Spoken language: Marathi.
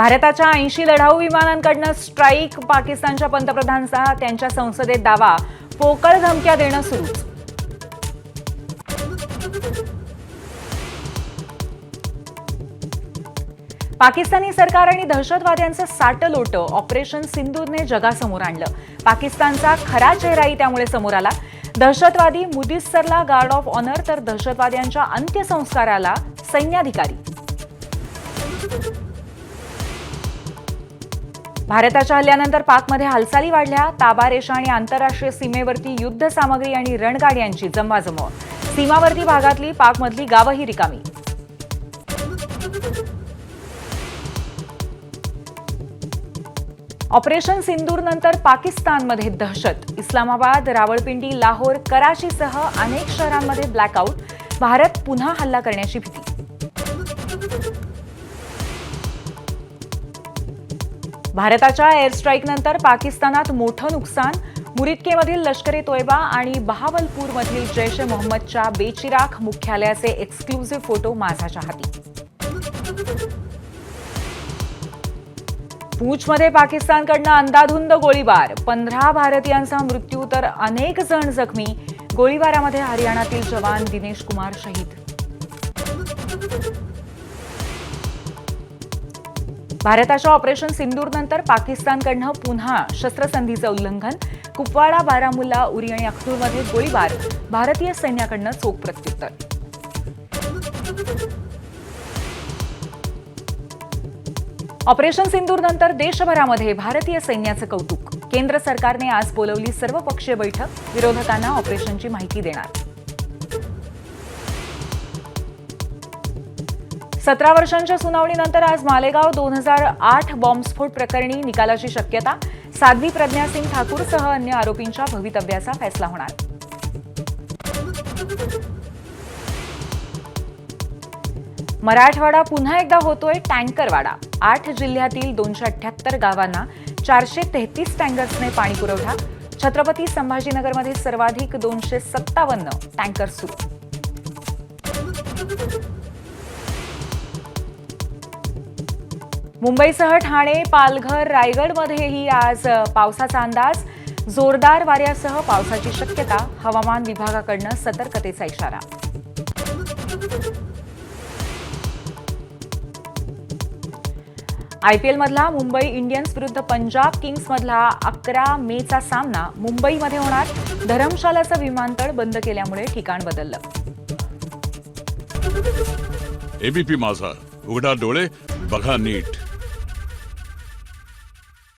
भारताच्या ऐंशी लढाऊ विमानांकडनं स्ट्राईक पाकिस्तानच्या पंतप्रधानांचा त्यांच्या संसदेत दावा. पोकळ धमक्या देणं सुरूच. पाकिस्तानी सरकार आणि दहशतवाद्यांचं साटं लोटं ऑपरेशन सिंधूरने जगासमोर आणलं. पाकिस्तानचा खरा चेहराही त्यामुळे समोर आला. दहशतवादी मुदिस्सरला गार्ड ऑफ ऑनर तर दहशतवाद्यांच्या अंत्यसंस्काराला सैन्याधिकारी. भारताच्या हल्ल्यानंतर पाकमध्ये हालचाली वाढल्या. ताबा रेषा आणि आंतरराष्ट्रीय सीमेवरती युद्ध सामग्री आणि रणगाड्यांची जमवाजमव सीमावर्ती भागातली पाकमधली गावंही रिकामी. ऑपरेशन सिंदूर नंतर पाकिस्तानमध्ये दहशत. इस्लामाबाद रावळपिंडी लाहोर कराचीसह अनेक शहरांमध्ये ब्लॅकआउट. भारत पुन्हा हल्ला करण्याची भीती. भारताच्या एअर स्ट्राईकनंतर पाकिस्तानात मोठं नुकसान मुरिदकेमधील लष्करी तोयबा आणि बहावलपूरमधील जैश ए मोहम्मदच्या बेचिराख मुख्यालयाचे एक्सक्लुझिव्ह फोटो माझ्याच्या हाती पूंछमध्ये पाकिस्तानकडनं अंदाधुंद गोळीबार. पंधरा भारतीयांचा मृत्यू तर अनेक जण जखमी. गोळीबारामध्ये हरियाणातील जवान दिनेश कुमार शहीद. भारताच्या ऑपरेशन सिंदूरनंतर पाकिस्तानकडनं पुन्हा शस्त्रसंधीचं उल्लंघन. कुपवाडा बारामुल्ला उरी आणि अख्तूरमध्ये गोळीबार. भारतीय सैन्याकडनं चोख प्रत्युत्तर. ऑपरेशन सिंदूरनंतर देशभरामध्ये भारतीय सैन्याचं कौतुक. केंद्र सरकारने आज बोलवली सर्वपक्षीय बैठक. विरोधकांना ऑपरेशनची माहिती देणार. सतरा वर्षांच्या सुनावणीनंतर आज मालेगाव दोन हजार आठ बॉम्बस्फोट प्रकरणी निकालाची शक्यता साध्वी प्रज्ञा सिंग ठाकूरसह अन्य आरोपींच्या भवितव्याचा फैसला होणार. मराठवाडा पुन्हा एकदा होतोय टँकरवाडा. आठ जिल्ह्यातील दोनशे अठ्याहत्तर गावांना चारशे तेहतीस टँकर्सने पाणी पुरवठा. छत्रपती संभाजीनगरमध्ये सर्वाधिक दोनशे सत्तावन्न टँकर सुरू. मुंबईसह ठाणे पालघर रायगडमध्येही आज पावसाचा अंदाज. जोरदार वाऱ्यासह पावसाची शक्यता. हवामान विभागाकडनं सतर्कतेचा इशारा. आयपीएल मधला मुंबई इंडियन्स विरुद्ध पंजाब किंग्समधला अकरा मेचा सामना मुंबईमध्ये होणार. धरमशालाचं विमानतळ बंद केल्यामुळे ठिकाण बदललं. एबीपी माझा. उघडा डोळे बघा नीट.